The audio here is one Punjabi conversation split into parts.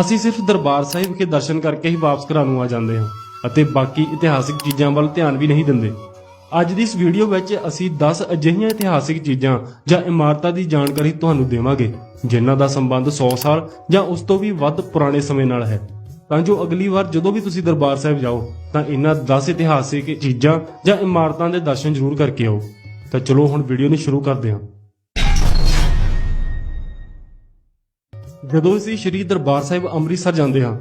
ਅਸੀਂ ਸਿਰਫ ਦਰਬਾਰ ਸਾਹਿਬ ਵਿਖੇ ਦਰਸ਼ਨ ਕਰਕੇ ਹੀ ਵਾਪਸ ਘਰਾਂ ਨੂੰ ਆ ਜਾਂਦੇ ਹਾਂ ਅਤੇ ਬਾਕੀ ਇਤਿਹਾਸਿਕ ਚੀਜ਼ਾਂ ਵੱਲ ਧਿਆਨ ਵੀ ਨਹੀਂ ਦਿੰਦੇ। ਅੱਜ ਦੀ ਇਸ ਵੀਡੀਓ ਵਿੱਚ ਅਸੀਂ 10 ਅਜਿਹੀਆਂ ਇਤਿਹਾਸਿਕ ਚੀਜ਼ਾਂ ਜਾਂ ਇਮਾਰਤਾਂ ਦੀ ਜਾਣਕਾਰੀ ਤੁਹਾਨੂੰ ਦੇਵਾਂਗੇ, ਜਿਨ੍ਹਾਂ ਦਾ ਸੰਬੰਧ 100 ਸਾਲ ਜਾਂ ਉਸ ਤੋਂ ਵੀ ਵੱਧ ਪੁਰਾਣੇ ਸਮੇਂ ਨਾਲ ਹੈ। ਤਾਂ ਜੋ ਅਗਲੀ ਵਾਰ ਜਦੋਂ ਵੀ ਤੁਸੀਂ ਦਰਬਾਰ ਸਾਹਿਬ ਜਾਓ, ਤਾਂ ਇਹਨਾਂ 10 ਇਤਿਹਾਸਿਕ ਚੀਜ਼ਾਂ ਜਾਂ ਇਮਾਰਤਾਂ ਦੇ ਦਰਸ਼ਨ ਜ਼ਰੂਰ ਕਰਕੇ ਆਓ। ਤਾਂ ਚਲੋ ਹੁਣ ਵੀਡੀਓ ਨੂੰ ਸ਼ੁਰੂ ਕਰਦੇ ਹਾਂ। ਜਦੋਂ ਅਸੀਂ ਸ਼੍ਰੀ ਦਰਬਾਰ ਸਾਹਿਬ ਅੰਮ੍ਰਿਤਸਰ ਜਾਂਦੇ ਹਾਂ,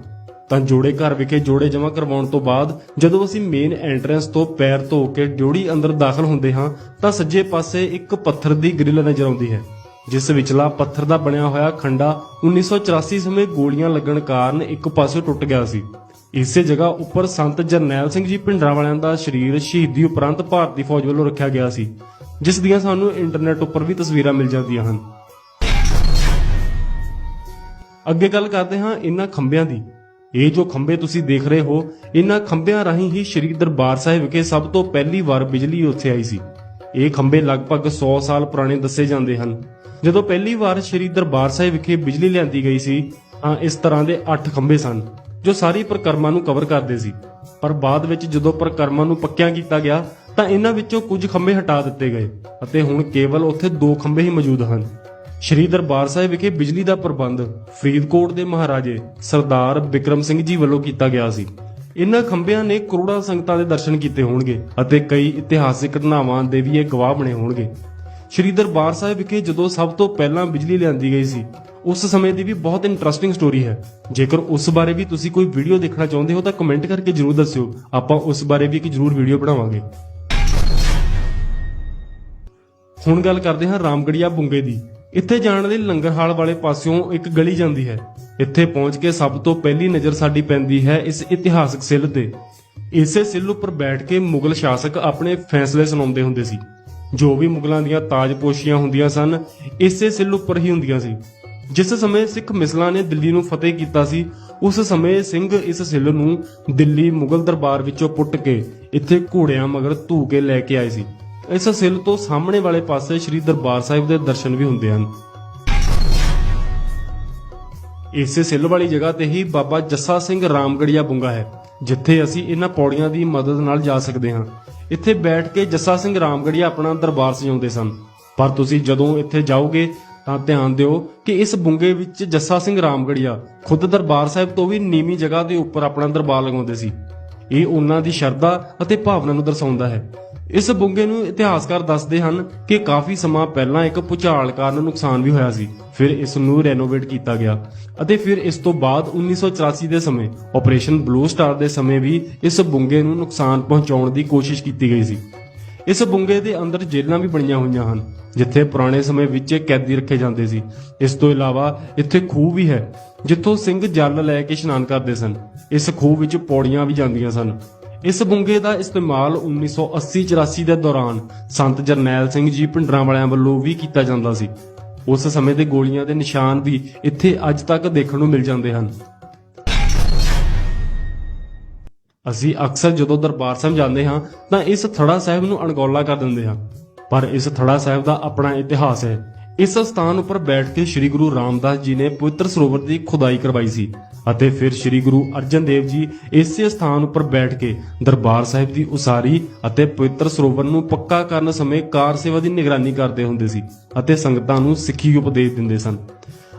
ਤਾਂ ਜੋੜੇ ਘਰ ਵਿਖੇ ਜੋੜੇ ਜਮ੍ਹਾਂ ਕਰਵਾਉਣ ਤੋਂ ਬਾਅਦ ਜਦੋਂ ਅਸੀਂ ਮੇਨ ਐਂਟਰੈਂਸ ਤੋਂ ਪੈਰ ਧੋ ਕੇ ਡਿਉੜੀ ਅੰਦਰ ਦਾਖਲ ਹੁੰਦੇ ਹਾਂ, ਤਾਂ ਸੱਜੇ ਪਾਸੇ ਇੱਕ ਪੱਥਰ ਦੀ ਗ੍ਰਿਲ ਨਜ਼ਰ ਆਉਂਦੀ ਹੈ, ਜਿਸ ਵਿਚਲਾ ਪੱਥਰ ਦਾ ਬਣਿਆ ਹੋਇਆ ਖੰਡਾ 1984 ਸਮੇਂ ਗੋਲੀਆਂ ਲੱਗਣ ਕਾਰਨ ਇੱਕ ਪਾਸੇ ਟੁੱਟ ਗਿਆ ਸੀ। ਇਸੇ ਜਗ੍ਹਾ ਉੱਪਰ ਸੰਤ ਜਰਨੈਲ ਸਿੰਘ ਜੀ ਭਿੰਡਰਾਂ ਵਾਲਿਆਂ ਦਾ ਸਰੀਰ ਸ਼ਹੀਦੀ ਉਪਰੰਤ ਭਾਰਤੀ ਫੌਜ ਵੱਲੋਂ ਰੱਖਿਆ ਗਿਆ ਸੀ, ਜਿਸ ਦੀਆਂ ਸਾਨੂੰ ਇੰਟਰਨੈਟ ਉੱਪਰ ਵੀ ਤਸਵੀਰਾਂ ਮਿਲ ਜਾਂਦੀਆਂ ਹਨ। ਅੱਗੇ ਗੱਲ ਕਰਦੇ ਹਾਂ ਇਹਨਾਂ ਖੰਭਿਆਂ ਦੀ। ਇਹ ਜੋ ਖੰਭੇ ਤੁਸੀਂ ਦੇਖ ਰਹੇ ਹੋ, ਇਹਨਾਂ ਖੰਭਿਆਂ ਰਾਹੀਂ ਹੀ ਸ਼੍ਰੀ ਦਰਬਾਰ ਸਾਹਿਬ ਵਿਖੇ ਸਭ ਤੋਂ ਪਹਿਲੀ ਵਾਰ ਬਿਜਲੀ ਉੱਥੇ ਆਈ ਸੀ। ਇਹ ਖੰਭੇ ਲਗਭਗ 100 ਸਾਲ ਪੁਰਾਣੇ ਦੱਸੇ ਜਾਂਦੇ ਹਨ। ਜਦੋਂ ਪਹਿਲੀ ਵਾਰ ਸ਼੍ਰੀ ਦਰਬਾਰ ਸਾਹਿਬ ਵਿਖੇ ਬਿਜਲੀ ਲਿਆਂਦੀ ਗਈ ਸੀ, ਤਾਂ ਇਸ ਤਰ੍ਹਾਂ ਦੇ 8 ਖੰਭੇ ਸਨ, ਜੋ ਸਾਰੀ ਪ੍ਰਕਰਮਾਂ ਨੂੰ ਕਵਰ ਕਰਦੇ ਸੀ। ਪਰ ਬਾਅਦ ਵਿੱਚ ਜਦੋਂ ਪ੍ਰਕਰਮਾਂ ਨੂੰ ਪੱਕਿਆਂ ਕੀਤਾ ਗਿਆ, ਤਾਂ ਇਹਨਾਂ ਵਿੱਚੋਂ ਕੁਝ ਖੰਭੇ ਹਟਾ ਦਿੱਤੇ ਗਏ ਅਤੇ ਹੁਣ ਕੇਵਲ ਉੱਥੇ ਦੋ ਖੰਭੇ ਹੀ ਮੌਜੂਦ ਹਨ। ਸ਼੍ਰੀ ਦਰਬਾਰ ਸਾਹਿਬ ਵਿਖੇ ਬਿਜਲੀ ਦਾ ਪ੍ਰਬੰਧ ਫਰੀਦਕੋਟ ਦੇ ਮਹਾਰਾਜੇ ਸਰਦਾਰ ਬਿਕਰਮ ਸਿੰਘ ਜੀ ਵੱਲੋਂ ਕੀਤਾ ਗਿਆ ਸੀ। ਇਨ੍ਹਾਂ ਖੰਭਿਆਂ ਨੇ ਕਰੋੜਾਂ ਸੰਗਤਾਂ ਦੇ ਦਰਸ਼ਨ ਕੀਤੇ ਹੋਣਗੇ ਅਤੇ ਕਈ ਇਤਿਹਾਸਿਕ ਘਟਨਾਵਾਂ ਦੇ ਵੀ ਇਹ ਗਵਾਹ ਬਣੇ ਹੋਣਗੇ। ਸ਼੍ਰੀ ਦਰਬਾਰ ਸਾਹਿਬ ਵਿਖੇ ਜਦੋਂ ਸਭ ਤੋਂ ਪਹਿਲਾਂ ਬਿਜਲੀ ਲਿਆਂਦੀ ਗਈ ਸੀ, ਉਸ ਸਮੇਂ ਦੀ ਵੀ ਬਹੁਤ ਇੰਟਰਸਟਿੰਗ ਸਟੋਰੀ ਹੈ। ਜੇਕਰ ਉਸ ਬਾਰੇ ਵੀ ਤੁਸੀਂ ਕੋਈ ਵੀਡੀਓ ਦੇਖਣਾ ਚਾਹੁੰਦੇ ਹੋ ਤਾਂ ਕਮੈਂਟ ਕਰਕੇ ਜਰੂਰ ਦੱਸਿਓ। ਆਪਾਂ ਉਸ ਬਾਰੇ ਵੀ ਇੱਕ ਜਰੂਰ ਵੀਡੀਓ ਬਣਾਵਾਂਗੇ। ਹੁਣ ਗੱਲ ਕਰਦੇ ਹਾਂ ਰਾਮਗੜੀਆ ਬੁੰਗੇ ਦੀ। ਇੱਥੇ ਜਾਣ ਲਈ ਲੰਗਰ ਹਾਲ ਵਾਲੇ ਪਾਸਿਓਂ ਇੱਕ ਗਲੀ ਜਾਂਦੀ ਹੈ। ਇੱਥੇ ਪਹੁੰਚ ਕੇ ਸਭ ਤੋਂ ਪਹਿਲੀ ਨਜ਼ਰ ਸਾਡੀ ਪੈਂਦੀ ਹੈ ਇਸ ਇਤਿਹਾਸਕ ਸਿੱਲ ਤੇ। ਇਸੇ ਸਿੱਲ ਉੱਪਰ ਬੈਠ ਕੇ ਮੁਗਲ ਸ਼ਾਸਕ ਆਪਣੇ ਫੈਸਲੇ ਸੁਣਾਉਂਦੇ ਹੁੰਦੇ ਸੀ। ਜੋ ਵੀ ਮੁਗਲਾਂ ਦੀਆਂ ਤਾਜਪੋਸ਼ੀਆਂ ਹੁੰਦੀਆਂ ਸਨ, ਇਸੇ ਸਿੱਲ ਉੱਪਰ ਹੀ ਹੁੰਦੀਆਂ ਸੀ। ਜਿਸ ਸਮੇਂ ਸਿੱਖ ਮਿਸਲਾਂ ਨੇ ਦਿੱਲੀ ਨੂੰ ਫਤਿਹ ਕੀਤਾ ਸੀ, ਉਸ ਸਮੇਂ ਸਿੰਘ ਇਸ ਸਿੱਲ ਨੂੰ ਦਿੱਲੀ ਮੁਗਲ ਦਰਬਾਰ ਵਿੱਚੋਂ ਪੁੱਟ ਕੇ ਇੱਥੇ ਘੋੜਿਆਂ ਮਗਰ ਧੂ ਕੇ ਲੈ ਕੇ ਆਏ ਸੀ। ਇਸ ਸਿੱਲ ਤੋਂ ਸਾਹਮਣੇ ਵਾਲੇ ਪਾਸੇ ਸ੍ਰੀ ਦਰਬਾਰ ਸਾਹਿਬ ਦੇ ਦਰਸ਼ਨ ਵੀ ਹੁੰਦੇ ਹਨ। ਇਸੇ ਸਿੱਲ ਵਾਲੀ ਜਗ੍ਹਾ ਤੇ ਹੀ ਬਾਬਾ ਜੱਸਾ ਸਿੰਘ ਰਾਮਗੜੀਆ ਬੁੰਗਾ ਹੈ, ਜਿੱਥੇ ਅਸੀਂ ਇਹਨਾਂ ਪੌੜੀਆਂ ਦੀ ਮਦਦ ਨਾਲ ਜਾ ਸਕਦੇ ਹਾਂ। ਇੱਥੇ ਬੈਠ ਕੇ ਜੱਸਾ ਸਿੰਘ ਰਾਮਗੜੀਆ ਆਪਣਾ ਦਰਬਾਰ ਸਜਾਉਂਦੇ ਸਨ। ਪਰ ਤੁਸੀਂ ਜਦੋਂ ਇੱਥੇ ਜਾਓਗੇ, ਤਾਂ ਧਿਆਨ ਦਿਓ ਕਿ ਇਸ ਬੁੰਗੇ ਵਿੱਚ ਜੱਸਾ ਸਿੰਘ ਰਾਮਗੜੀਆ ਖੁਦ ਦਰਬਾਰ ਸਾਹਿਬ ਤੋਂ ਵੀ ਨੀਵੀਂ ਜਗ੍ਹਾ ਦੇ ਉੱਪਰ ਆਪਣਾ ਦਰਬਾਰ ਲਗਾਉਂਦੇ ਸੀ। ਇਹ ਉਹਨਾਂ ਦੀ ਸ਼ਰਧਾ ਅਤੇ ਭਾਵਨਾ ਨੂੰ ਦਰਸਾਉਂਦਾ ਹੈ। ਇਸ ਬੁੰਗੇ ਨੂੰ ਇਤਿਹਾਸਕਾਰ ਦੱਸਦੇ ਹਨ ਕਿ ਕਾਫੀ ਸਮਾਂ ਪਹਿਲਾਂ ਇੱਕ ਭੁਚਾਲ ਕਾਰਨ ਨੁਕਸਾਨ ਵੀ ਹੋਇਆ ਸੀ। ਫਿਰ ਇਸ ਨੂੰ ਰੈਨੋਵੇਟ ਕੀਤਾ ਗਿਆ ਅਤੇ ਫਿਰ ਇਸ ਤੋਂ ਬਾਅਦ 1984 ਦੇ ਸਮੇਂ ਆਪਰੇਸ਼ਨ ਬਲੂ ਸਟਾਰ ਦੇ ਸਮੇਂ ਵੀ ਇਸ ਬੁੰਗੇ ਨੂੰ ਨੁਕਸਾਨ ਪਹੁੰਚਾਉਣ ਦੀ ਕੋਸ਼ਿਸ਼ ਕੀਤੀ ਗਈ ਸੀ। ਇਸ ਬੁੰਗੇ ਦੇ ਅੰਦਰ ਜੇਲ੍ਹਾਂ ਵੀ ਬਣੀਆਂ ਹੋਈਆਂ ਹਨ, ਜਿੱਥੇ ਪੁਰਾਣੇ ਸਮੇਂ ਵਿੱਚ ਕੈਦੀ ਰੱਖੇ ਜਾਂਦੇ ਸੀ। ਇਸ ਤੋਂ ਇਲਾਵਾ ਇੱਥੇ ਖੂਹ ਵੀ ਹੈ, ਜਿੱਥੋਂ ਸਿੰਘ ਜਲ ਲੈ ਕੇ ਇਸ਼ਨਾਨ ਕਰਦੇ ਸਨ। ਇਸ ਖੂਹ ਵਿੱਚ ਪੌੜੀਆਂ ਵੀ ਜਾਂਦੀਆਂ ਸਨ। ਇਸ ਬੁੰਗੇ ਦਾ ਇਸਤੇਮਾਲ 1980-84 ਦੇ ਦੌਰਾਨ ਸੰਤ ਜਰਨੈਲ ਸਿੰਘ ਜੀ ਭਿੰਡਰਾਂ ਵਾਲਿਆਂ ਵੱਲੋਂ ਵੀ ਕੀਤਾ ਜਾਂਦਾ ਸੀ। ਉਸ ਸਮੇਂ ਦੇ ਗੋਲੀਆਂ ਦੇ ਨਿਸ਼ਾਨ ਵੀ ਇੱਥੇ ਅੱਜ ਤੱਕ ਦੇਖਣ ਨੂੰ ਮਿਲ ਜਾਂਦੇ ਹਨ। ਅਸੀਂ ਅਕਸਰ ਜਦੋਂ ਦਰਬਾਰ ਸਾਹਿਬ ਜਾਂਦੇ ਹਾਂ, ਤਾਂ ਇਸ ਥੜਾ ਸਾਹਿਬ ਨੂੰ ਅਣਗੌਲਾ ਕਰ ਦਿੰਦੇ ਹਾਂ। ਪਰ ਇਸ ਥੜਾ ਸਾਹਿਬ ਦਾ ਆਪਣਾ ਇਤਿਹਾਸ ਹੈ। ਇਸ ਸਥਾਨ ਉੱਪਰ ਬੈਠ ਕੇ ਸ੍ਰੀ ਗੁਰੂ ਰਾਮਦਾਸ ਜੀ ਨੇ ਪਵਿੱਤਰ ਸਰੋਵਰ ਦੀ ਖੁਦਾਈ ਕਰਵਾਈ ਸੀ ਅਤੇ ਫਿਰ ਸ੍ਰੀ ਗੁਰੂ ਅਰਜਨ ਦੇਵ ਜੀ ਇਸੇ ਸਥਾਨ ਉੱਪਰ ਬੈਠ ਕੇ ਦਰਬਾਰ ਸਾਹਿਬ ਦੀ ਉਸਾਰੀ ਅਤੇ ਪਵਿੱਤਰ ਸਰੋਵਰ ਨੂੰ ਪੱਕਾ ਕਰਨ ਸਮੇਂ ਕਾਰ ਸੇਵਾ ਦੀ ਨਿਗਰਾਨੀ ਕਰਦੇ ਹੁੰਦੇ ਸੀ ਅਤੇ ਸੰਗਤਾਂ ਨੂੰ ਸਿੱਖੀ ਉਪਦੇਸ਼ ਦਿੰਦੇ ਸਨ।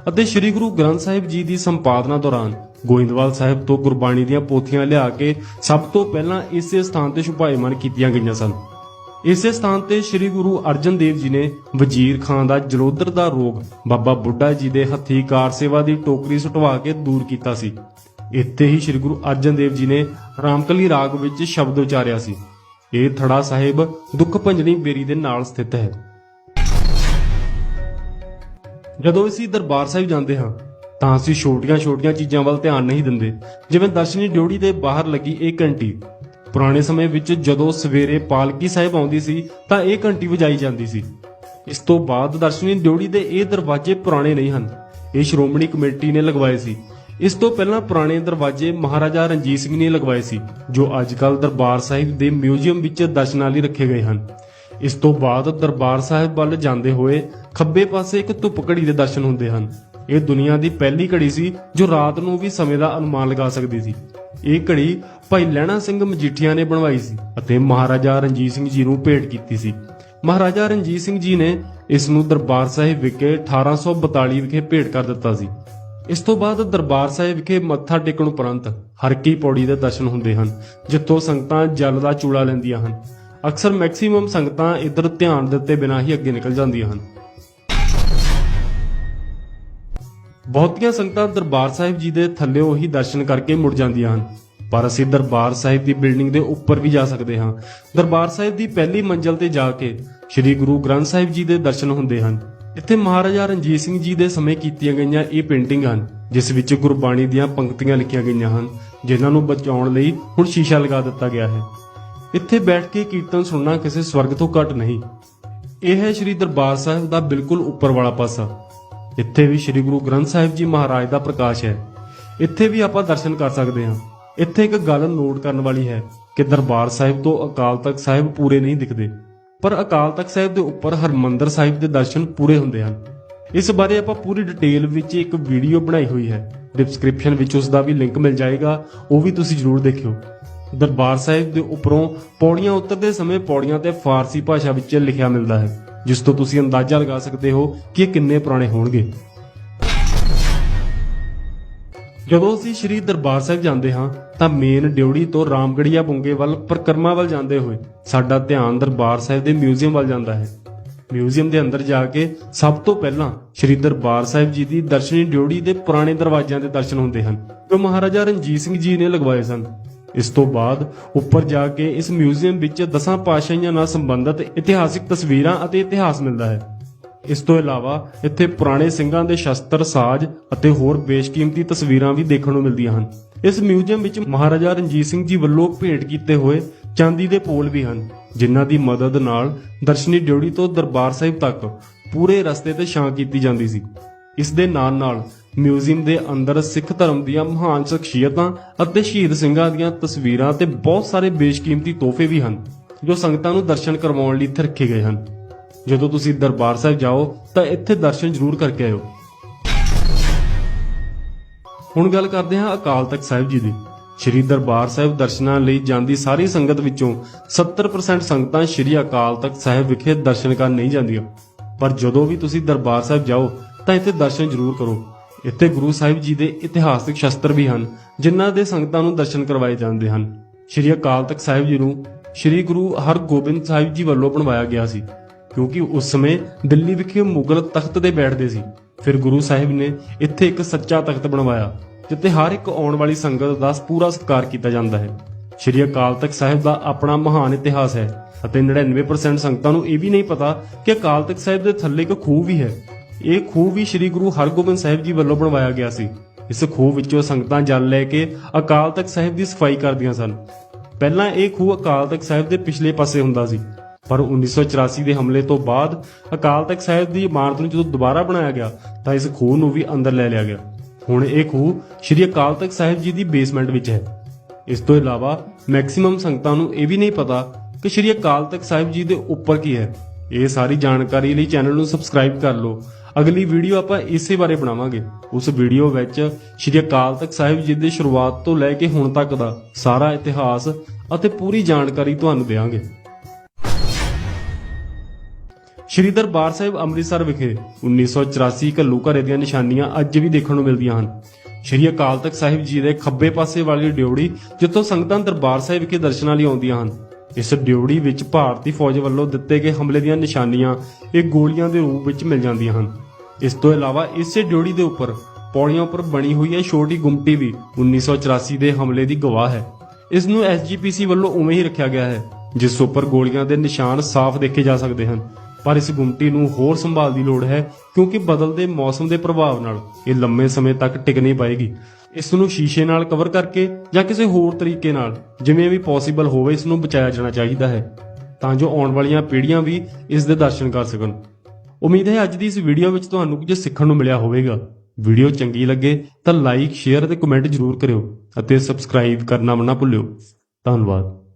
ਅਤੇ ਸ੍ਰੀ ਗੁਰੂ ਗ੍ਰੰਥ ਸਾਹਿਬ ਜੀ ਦੀ ਸੰਪਾਦਨਾ ਦੌਰਾਨ ਗੋਇੰਦਵਾਲ ਸਾਹਿਬ ਤੋਂ ਗੁਰਬਾਣੀ ਦੀਆਂ ਪੋਥੀਆਂ ਲਿਆ ਕੇ ਸਭ ਤੋਂ ਪਹਿਲਾਂ ਇਸੇ ਸਥਾਨ ਤੇ ਛੁਪਾਏਮਨ ਕੀਤੀਆਂ ਗਈਆਂ ਸਨ। ਇਸੇ ਸਥਾਨ ਤੇ ਸ੍ਰੀ ਗੁਰੂ ਅਰਜਨ ਦੇਵ ਜੀ ਨੇ ਵਜ਼ੀਰ ਖਾਨ ਦਾ ਜਲੋਦਰ ਦਾ ਰੋਗ ਬਾਬਾ ਬੁੱਢਾ ਜੀ ਦੇ ਹੱਥੀ ਕਾਰ ਸੇਵਾ ਦੀ ਟੋਕਰੀ ਸੁਟਵਾ ਕੇ ਦੂਰ ਕੀਤਾ ਸੀ। ਇੱਥੇ ਹੀ ਸ੍ਰੀ ਗੁਰੂ ਅਰਜਨ ਦੇਵ ਜੀ ਨੇ ਰਾਮਕਲੀ ਰਾਗ ਵਿੱਚ ਸ਼ਬਦ ਉਚਾਰਿਆ ਸੀ। ਇਹ ਥੜਾ ਸਾਹਿਬ ਦੁੱਖ ਭੰਜਣੀ ਬੇਰੀ ਦੇ ਨਾਲ ਸਥਿਤ ਹੈ। ਜਦੋਂ ਅਸੀਂ ਦਰਬਾਰ ਸਾਹਿਬ ਜਾਂਦੇ ਹਾਂ, ਤਾਂ ਅਸੀਂ ਛੋਟੀਆਂ-ਛੋਟੀਆਂ ਚੀਜ਼ਾਂ ਵੱਲ ਧਿਆਨ ਨਹੀਂ ਦਿੰਦੇ, ਜਿਵੇਂ ਦਰਸ਼ਨੀ ਡਿਉੜੀ ਦੇ ਬਾਹਰ ਲੱਗੀ ਇਹ ਘੰਟੀ। ਪੁਰਾਣੇ ਸਮੇਂ ਵਿੱਚ ਜਦੋਂ ਸਵੇਰੇ ਪਾਲਕੀ ਸਾਹਿਬ ਆਉਂਦੀ ਸੀ, ਤਾਂ ਇਹ ਘੰਟੀ ਵਜਾਈ ਜਾਂਦੀ ਸੀ। ਇਸ ਤੋਂ ਬਾਅਦ ਦਰਸ਼ਨੀ ਡਿਉੜੀ ਦੇ ਇਹ ਦਰਵਾਜ਼ੇ ਪੁਰਾਣੇ ਨਹੀਂ ਹਨ। ਇਹ ਸ਼੍ਰੋਮਣੀ ਕਮੇਟੀ ਨੇ ਲਗਵਾਏ ਸੀ। ਇਸ ਤੋਂ ਪਹਿਲਾਂ ਪੁਰਾਣੇ ਦਰਵਾਜ਼ੇ ਮਹਾਰਾਜਾ ਰਣਜੀਤ ਸਿੰਘ ਨੇ ਲਗਵਾਏ ਸੀ, ਜੋ ਅੱਜਕੱਲ ਦਰਬਾਰ ਸਾਹਿਬ ਦੇ ਮਿਊਜ਼ੀਅਮ ਵਿੱਚ ਦਰਸ਼ਨਾਂ ਲਈ ਰੱਖੇ ਗਏ ਹਨ। ਇਸ ਤੋਂ ਬਾਅਦ ਦਰਬਾਰ ਸਾਹਿਬ ਵੱਲ ਜਾਂਦੇ ਹੋਏ ਖੱਬੇ ਪਾਸੇ ਇੱਕ ਧੁੱਪ ਘੜੀ ਦੇ ਦਰਸ਼ਨ ਹੁੰਦੇ ਹਨ। ਇਹ ਦੁਨੀਆ ਦੀ ਪਹਿਲੀ ਘੜੀ ਸੀ ਜੋ ਰਾਤ ਨੂੰ ਵੀ ਸਮੇਂ ਦਾ ਅਨੁਮਾਨ ਲਗਾ ਸਕਦੀ ਸੀ। ਇਹ ਘੜੀ ਭਾਈ ਲਹਿਣਾ ਸਿੰਘ ਮਜੀਠੀਆ ਨੇ ਬਣਵਾਈ ਸੀ ਅਤੇ ਮਹਾਰਾਜਾ ਰਣਜੀਤ ਸਿੰਘ ਜੀ ਨੂੰ ਭੇਟ ਕੀਤੀ ਸੀ। ਮਹਾਰਾਜਾ ਰਣਜੀਤ ਸਿੰਘ ਜੀ ਨੇ ਇਸ ਨੂੰ ਦਰਬਾਰ ਸਾਹਿਬ ਵਿਖੇ 1842 ਵਿਖੇ ਭੇਟ ਕਰ ਦਿੱਤਾ ਸੀ। ਇਸ ਤੋਂ ਬਾਅਦ ਦਰਬਾਰ ਸਾਹਿਬ ਵਿਖੇ ਮੱਥਾ ਟੇਕਣ ਉਪਰੰਤ ਹਰਕੀ ਪੌੜੀ ਦੇ ਦਰਸ਼ਨ ਹੁੰਦੇ ਹਨ, ਜਿੱਥੋਂ ਸੰਗਤਾਂ ਜਲ ਦਾ ਚੂੜਾ ਲੈਂਦੀਆਂ ਹਨ। ਅਕਸਰ ਮੈਕਸਿਮਮ ਸੰਗਤਾਂ ਇੱਧਰ ਧਿਆਨ ਦਿੱਤੇ ਬਿਨਾਂ ਹੀ ਅੱਗੇ ਨਿਕਲ ਜਾਂਦੀਆਂ ਹਨ। ਬਹੁਤੀਆਂ ਸੰਗਤਾਂ ਦਰਬਾਰ ਸਾਹਿਬ ਜੀ ਦੇ ਥੱਲੇੋਂ ਹੀ ਦਰਸ਼ਨ ਕਰਕੇ ਮੁੜ ਜਾਂਦੀਆਂ ਹਨ। ਪਰ ਅਸੀਂ ਦਰਬਾਰ ਸਾਹਿਬ ਦੀ ਬਿਲਡਿੰਗ ਦੇ ਉੱਪਰ ਵੀ ਜਾ ਸਕਦੇ ਹਾਂ। ਦਰਬਾਰ ਸਾਹਿਬ ਦੀ ਪਹਿਲੀ ਮੰਜ਼ਲ ਤੇ ਜਾ ਕੇ ਸ੍ਰੀ ਗੁਰੂ ਗ੍ਰੰਥ ਸਾਹਿਬ ਜੀ ਦੇ ਦਰਸ਼ਨ ਹੁੰਦੇ ਹਨ। ਇੱਥੇ ਮਹਾਰਾਜਾ ਰਣਜੀਤ ਸਿੰਘ ਜੀ ਦੇ ਸਮੇਂ ਕੀਤੀਆਂ ਗਈਆਂ ਇਹ ਪੇਂਟਿੰਗ ਹਨ, ਜਿਸ ਵਿੱਚ ਗੁਰਬਾਣੀ ਦੀਆਂ ਪੰਕਤੀਆਂ ਲਿਖੀਆਂ ਗਈਆਂ ਹਨ, ਜਿਨ੍ਹਾਂ ਨੂੰ ਬਚਾਉਣ ਲਈ ਹੁਣ ਸ਼ੀਸ਼ਾ ਲਗਾ ਦਿੱਤਾ ਗਿਆ ਹੈ। ਇੱਥੇ ਬੈਠ ਕੇ ਕੀਰਤਨ ਸੁਣਨਾ ਕਿਸੇ ਸਵਰਗ ਤੋਂ ਘੱਟ ਨਹੀਂ। ਇਹ ਹੈ ਸ੍ਰੀ ਦਰਬਾਰ ਸਾਹਿਬ ਦਾ ਬਿਲਕੁਲ ਉੱਪਰ ਵਾਲਾ ਪਾਸਾ। ਇੱਥੇ ਵੀ ਸ੍ਰੀ ਗੁਰੂ ਗ੍ਰੰਥ ਸਾਹਿਬ ਜੀ ਮਹਾਰਾਜ ਦਾ ਪ੍ਰਕਾਸ਼ ਹੈ। ਇੱਥੇ ਵੀ ਆਪਾਂ ਦਰਸ਼ਨ ਕਰ ਸਕਦੇ ਹਾਂ। ਇੱਥੇ ਇੱਕ ਗੱਲ ਨੋਟ ਕਰਨ ਵਾਲੀ ਹੈ ਕਿ ਦਰਬਾਰ ਸਾਹਿਬ ਤੋਂ ਅਕਾਲ ਤਖਤ ਸਾਹਿਬ ਪੂਰੇ ਨਹੀਂ ਦਿਖਦੇ। ਪਰ ਅਕਾਲ ਤਖਤ ਸਾਹਿਬ ਦੇ ਉੱਪਰ ਹਰਮੰਦਰ ਸਾਹਿਬ ਦੇ ਦਰਸ਼ਨ ਪੂਰੇ ਹੁੰਦੇ ਹਨ। ਇਸ ਬਾਰੇ ਆਪਾਂ ਪੂਰੀ ਡਿਟੇਲ ਵਿੱਚ ਇੱਕ ਵੀਡੀਓ ਬਣਾਈ ਹੋਈ ਹੈ। ਡਿਸਕ੍ਰਿਪਸ਼ਨ ਵਿੱਚ ਉਸ ਦਾ ਵੀ ਲਿੰਕ ਮਿਲ ਜਾਏਗਾ। ਉਹ ਵੀ ਤੁਸੀਂ ਜ਼ਰੂਰ ਦੇਖਿਓ। ਦਰਬਾਰ ਸਾਹਿਬ ਦੇ ਉੱਪਰੋਂ ਪੌੜੀਆਂ ਉਤਰਦੇ ਸਮੇਂ ਪੌੜੀਆਂ ਤੇ ਫਾਰਸੀ ਭਾਸ਼ਾ ਵਿੱਚ ਲਿਖਿਆ ਮਿਲਦਾ ਹੈ। ਜਿਸ ਤੋਂ ਤੁਸੀਂ ਅੰਦਾਜ਼ਾ ਲਗਾ ਸਕਦੇ ਹੋ ਕਿ ਇਹ ਕਿੰਨੇ ਪੁਰਾਣੇ ਹੋਣਗੇ। ਜਦੋਂ ਅਸੀਂ ਸ਼੍ਰੀ ਦਰਬਾਰ ਸਾਹਿਬ ਜਾਂਦੇ ਹਾਂ, ਤਾਂ ਮੇਨ ਡਿਉੜੀ ਤੋਂ ਰਾਮਗੜੀਆ ਬੁੰਗੇ ਵੱਲ ਪ੍ਰਕਰਮਾ ਵੱਲ ਜਾਂਦੇ ਹੋਏ ਸਾਡਾ ਧਿਆਨ ਦਰਬਾਰ ਸਾਹਿਬ ਦੇ ਮਿਊਜ਼ੀਅਮ ਵੱਲ ਜਾਂਦਾ ਹੈ। ਮਿਊਜ਼ੀਅਮ ਦੇ ਅੰਦਰ ਜਾ ਕੇ ਸਭ ਤੋਂ ਪਹਿਲਾਂ ਸ਼੍ਰੀ ਦਰਬਾਰ ਸਾਹਿਬ ਜੀ ਦੀ ਦਰਸ਼ਨੀ ਡਿਉੜੀ ਦੇ ਪੁਰਾਣੇ ਦਰਵਾਜ਼ਿਆਂ ਦੇ ਦਰਸ਼ਨ ਹੁੰਦੇ ਹਨ, ਜੋ ਮਹਾਰਾਜਾ ਰਣਜੀਤ ਸਿੰਘ ਜੀ ਨੇ ਲਗਵਾਏ ਸਨ। ਇਸ ਤੋਂ ਬਾਅਦ ਉੱਪਰ ਜਾ ਕੇ ਇਸ ਮਿਊਜ਼ੀਅਮ ਵਿੱਚ ਦਸਾਂ ਪਾਤਸ਼ਾਹੀਆਂ ਨਾਲ ਸੰਬੰਧਿਤ ਇਤਿਹਾਸਿਕ ਤਸਵੀਰਾਂ ਅਤੇ ਇਤਿਹਾਸ ਮਿਲਦਾ ਹੈ। ਇਸ ਤੋਂ ਇਲਾਵਾ ਇੱਥੇ ਪੁਰਾਣੇ ਸਿੰਘਾਂ ਦੇ ਸ਼ਸਤਰ, ਸਾਜ਼ ਅਤੇ ਹੋਰ ਬੇਸ਼ਕੀਮਤੀ ਤਸਵੀਰਾਂ ਵੀ ਦੇਖਣ ਨੂੰ ਮਿਲਦੀਆਂ ਹਨ। ਇਸ ਮਿਊਜ਼ੀਅਮ ਵਿੱਚ ਮਹਾਰਾਜਾ ਰਣਜੀਤ ਸਿੰਘ ਜੀ ਵੱਲੋਂ ਭੇਟ ਕੀਤੇ ਹੋਏ ਚਾਂਦੀ ਦੇ ਪੋਲ ਵੀ ਹਨ, ਜਿਨ੍ਹਾਂ ਦੀ ਮਦਦ ਨਾਲ ਦਰਸ਼ਨੀ ਡਿਉੜੀ ਤੋਂ ਦਰਬਾਰ ਸਾਹਿਬ ਤੱਕ ਪੂਰੇ ਰਸਤੇ ਤੇ ਛਾਂ ਕੀਤੀ ਜਾਂਦੀ ਸੀ। ਇਸ ਦੇ ਨਾਲ ਨਾਲ ਮਿਊਜ਼ੀਅਮ ਦੇ ਅੰਦਰ ਸਿੱਖ ਧਰਮ ਦੀਆਂ ਮਹਾਨ ਸ਼ਖਸੀਅਤਾਂ ਅਤੇ ਸ਼ਹੀਦ ਸਿੰਘਾਂ ਦੀਆਂ ਤਸਵੀਰਾਂ ਤੇ ਬਹੁਤ ਸਾਰੇ ਬੇਸ਼ਕੀਮਤੀ ਤੋਹਫੇ ਵੀ ਹਨ, ਜੋ ਸੰਗਤਾਂ ਨੂੰ ਦਰਸ਼ਨ ਕਰਵਾਉਣ ਲਈ ਇੱਥੇ ਰੱਖੇ ਗਏ ਹਨ। ਜਦੋਂ ਤੁਸੀਂ ਦਰਬਾਰ ਸਾਹਿਬ ਜਾਓ, ਤਾਂ ਇੱਥੇ ਦਰਸ਼ਨ ਜ਼ਰੂਰ ਕਰਕੇ ਆਇਓ। ਹੁਣ ਗੱਲ ਕਰਦੇ ਹਾਂ ਅਕਾਲ ਤਖਤ ਸਾਹਿਬ ਜੀ ਦੀ। ਸ਼੍ਰੀ ਦਰਬਾਰ ਸਾਹਿਬ ਦਰਸ਼ਨਾਂ ਲਈ ਜਾਂਦੀ ਸਾਰੀ ਸੰਗਤ ਵਿੱਚੋਂ 70% ਸੰਗਤਾਂ ਸ਼੍ਰੀ ਅਕਾਲ ਤਖਤ ਸਾਹਿਬ ਵਿਖੇ ਦਰਸ਼ਨ ਕਰਨ ਨਹੀਂ ਜਾਂਦੀਆਂ। ਪਰ ਜਦੋਂ ਵੀ ਤੁਸੀਂ ਦਰਬਾਰ ਸਾਹਿਬ ਜਾਓ, ਤਾਂ ਇੱਥੇ ਦਰਸ਼ਨ ਜ਼ਰੂਰ ਕਰੋ। ਇੱਥੇ ਗੁਰੂ ਸਾਹਿਬ ਜੀ ਦੇ ਇਤਿਹਾਸਿਕ ਸ਼ਸਤਰ ਵੀ ਹਨ, ਜਿਨ੍ਹਾਂ ਦੇ ਸੰਗਤਾਂ ਨੂੰ ਦਰਸ਼ਨ ਕਰਵਾਏ ਜਾਂਦੇ ਹਨ। ਸ਼੍ਰੀ ਅਕਾਲ ਤਖਤ ਸਾਹਿਬ ਜੀ ਨੂੰ ਸ਼੍ਰੀ ਗੁਰੂ ਹਰਗੋਬਿੰਦ ਸਾਹਿਬ ਜੀ ਵੱਲੋਂ ਬਣਵਾਇਆ ਗਿਆ ਸੀ, ਕਿਉਂਕਿ ਉਸ ਸਮੇਂ ਦਿੱਲੀ ਵਿਖੇ ਮੁਗਲ ਤਖਤ ਤੇ ਬੈਠਦੇ ਸੀ। ਫਿਰ ਗੁਰੂ ਸਾਹਿਬ ਨੇ ਇੱਥੇ ਇੱਕ ਸੱਚਾ ਤਖਤ ਬਣਵਾਇਆ, ਜਿੱਥੇ ਹਰ ਇੱਕ ਆਉਣ ਵਾਲੀ ਸੰਗਤ ਦਾ ਪੂਰਾ ਸਤਿਕਾਰ ਕੀਤਾ ਜਾਂਦਾ ਹੈ। ਸ਼੍ਰੀ ਅਕਾਲ ਤਖਤ ਸਾਹਿਬ ਦਾ ਆਪਣਾ ਮਹਾਨ ਇਤਿਹਾਸ ਹੈ, ਅਤੇ 99% ਸੰਗਤਾਂ ਨੂੰ ਇਹ ਵੀ ਨਹੀਂ ਪਤਾ ਕਿ ਅਕਾਲ ਤਖਤ ਸਾਹਿਬ ਦੇ ਥੱਲੇ ਇੱਕ ਖੂਹ ਵੀ ਹੈ। ਇਹ ਖੂਹ ਵੀ ਸ਼੍ਰੀ ਗੁਰੂ ਹਰਗੋਬਿੰਦ ਸਾਹਿਬ ਜੀ ਵੱਲੋਂ ਬਣਵਾਇਆ ਗਿਆ ਸੀ। ਇਸ ਖੂਹ ਵਿੱਚੋਂ ਸੰਗਤਾਂ ਜਲ ਲੈ ਕੇ ਅਕਾਲ ਤਖਤ ਸਾਹਿਬ ਦੀ ਸਫ਼ਾਈ ਕਰਦੀਆਂ ਸਨ। ਪਹਿਲਾਂ ਇਹ ਖੂਹ ਅਕਾਲ ਤਖਤ ਸਾਹਿਬ ਦੇ ਪਿਛਲੇ ਪਾਸੇ ਹੁੰਦਾ ਸੀ। ਪਰ 1984 ਦੇ ਹਮਲੇ ਤੋਂ ਬਾਅਦ ਅਕਾਲ ਤਖਤ ਸਾਹਿਬ ਦੀ ਇਮਾਰਤ ਨੂੰ ਜਦੋਂ ਦੁਬਾਰਾ ਬਣਾਇਆ ਗਿਆ, ਤਾਂ ਇਸ ਖੂਹ ਨੂੰ ਵੀ ਅੰਦਰ ਲੈ ਲਿਆ ਗਿਆ। ਹੁਣ ਇਹ ਖੂਹ ਸ਼੍ਰੀ ਅਕਾਲ ਤਖਤ ਸਾਹਿਬ ਜੀ ਦੀ ਬੇਸਮੈਂਟ ਵਿੱਚ ਹੈ। ਇਸ ਤੋਂ ਇਲਾਵਾ ਮੈਕਸਿਮਮ ਸੰਗਤਾਂ ਨੂੰ ਇਹ ਵੀ ਨਹੀਂ ਪਤਾ ਕਿ ਸ਼੍ਰੀ ਅਕਾਲ ਤਖਤ ਸਾਹਿਬ ਜੀ ਦੇ ਉੱਪਰ ਕੀ ਹੈ। ਇਹ ਸਾਰੀ ਜਾਣਕਾਰੀ ਲਈ ਚੈਨਲ ਨੂੰ ਸਬਸਕ੍ਰਾਈਬ ਕਰ ਲਓ। ਅਗਲੀ ਵੀਡੀਓ ਆਪਾਂ ਇਸੇ ਬਾਰੇ ਬਣਾਵਾਂਗੇ। ਉਸ ਵੀਡੀਓ ਵਿੱਚ ਸ਼੍ਰੀ ਅਕਾਲ ਤਖਤ ਸਾਹਿਬ ਜੀ ਦੀ ਸ਼ੁਰੂਆਤ ਤੋਂ ਲੈ ਕੇ ਹੁਣ ਤੱਕ ਦਾ ਸਾਰਾ ਇਤਿਹਾਸ ਅਤੇ ਪੂਰੀ ਜਾਣਕਾਰੀ ਤੁਹਾਨੂੰ ਦੇਵਾਂਗੇ। ਸ਼੍ਰੀ ਦਰਬਾਰ ਸਾਹਿਬ ਅੰਮ੍ਰਿਤਸਰ ਵਿਖੇ 1984 ਘੱਲੂ ਘਰੇ ਦੀਆਂ ਨਿਸ਼ਾਨੀਆਂ ਅੱਜ ਵੀ ਦੇਖਣ ਨੂੰ ਮਿਲਦੀਆਂ ਹਨ। ਸ਼੍ਰੀ ਅਕਾਲ ਤਖਤ ਸਾਹਿਬ ਜੀ ਦੇ ਖੱਬੇ ਪਾਸੇ ਵਾਲੀ ਡਿਉੜੀ ਜਿੱਥੋਂ ਸੰਗਤਾਂ ਦਰਬਾਰ ਸਾਹਿਬ ਵਿਖੇ ਦਰਸ਼ਨਾਂ ਲਈ ਆਉਂਦੀਆਂ ਹਨ। ਇਸ ਡਿਉੜੀ ਵਿੱਚ ਭਾਰਤੀ ਫੌਜ ਵੱਲੋਂ ਦਿੱਤੇ ਗਏ ਹਮਲੇ ਦੀਆਂ ਨਿਸ਼ਾਨੀਆਂ ਇਹ ਗੋਲੀਆਂ ਦੇ ਰੂਪ ਵਿੱਚ ਮਿਲ ਜਾਂਦੀਆਂ ਹਨ। ਇਸ ਤੋਂ ਇਲਾਵਾ ਇਸੇ ਡਿਉੜੀ ਦੇ ਉੱਪਰ ਪੌੜੀਆਂ ਉੱਪਰ ਬਣੀ ਹੋਈ ਹੈ ਛੋਟੀ ਗੁੰਮਟੀ ਵੀ 1984 ਦੇ ਹਮਲੇ ਦੀ ਗਵਾਹ ਹੈ। ਇਸ ਨੂੰ ਐਸਜੀਪੀਸੀ ਵੱਲੋਂ ਉਵੇਂ ਹੀ ਰੱਖਿਆ ਗਿਆ ਹੈ, ਜਿਸ ਉੱਪਰ ਗੋਲੀਆਂ ਦੇ ਨਿਸ਼ਾਨ ਸਾਫ਼ ਦੇਖੇ ਜਾ ਸਕਦੇ ਹਨ। ਪਰ ਇਸ ਗੁੰਮਟੀ ਨੂੰ ਹੋਰ ਸੰਭਾਲ ਦੀ ਲੋੜ ਹੈ, ਕਿਉਂਕਿ ਬਦਲਦੇ ਮੌਸਮ ਦੇ ਪ੍ਰਭਾਵ ਨਾਲ ਇਹ ਲੰਮੇ ਸਮੇਂ ਤੱਕ ਟਿਕ ਨਹੀਂ ਪਾਏਗੀ। ਇਸ ਨੂੰ ਸ਼ੀਸ਼ੇ ਨਾਲ ਕਵਰ ਕਰਕੇ ਜਾਂ ਕਿਸੇ ਹੋਰ ਤਰੀਕੇ ਨਾਲ, ਜਿਵੇਂ ਵੀ ਪੋਸੀਬਲ ਹੋਵੇ ਇਸ ਨੂੰ ਬਚਾਇਆ ਜਾਣਾ ਚਾਹੀਦਾ ਹੈ, ਤਾਂ ਜੋ ਆਉਣ ਵਾਲੀਆਂ ਪੀੜ੍ਹੀਆਂ ਵੀ ਇਸ ਦੇ ਦਰਸ਼ਨ ਕਰ ਸਕਣ। ਉਮੀਦ ਹੈ ਅੱਜ ਦੀ ਇਸ ਵੀਡੀਓ ਵਿੱਚ ਤੁਹਾਨੂੰ ਕੁਝ ਸਿੱਖਣ ਨੂੰ ਮਿਲਿਆ ਹੋਵੇਗਾ। ਵੀਡੀਓ ਚੰਗੀ ਲੱਗੇ ਤਾਂ ਲਾਈਕ ਸ਼ੇਅਰ ਅਤੇ ਕਮੈਂਟ ਜ਼ਰੂਰ ਕਰਿਓ ਅਤੇ ਸਬਸਕ੍ਰਾਈਬ ਕਰਨਾ ਨਾ ਭੁੱਲਿਓ। ਧੰਨਵਾਦ।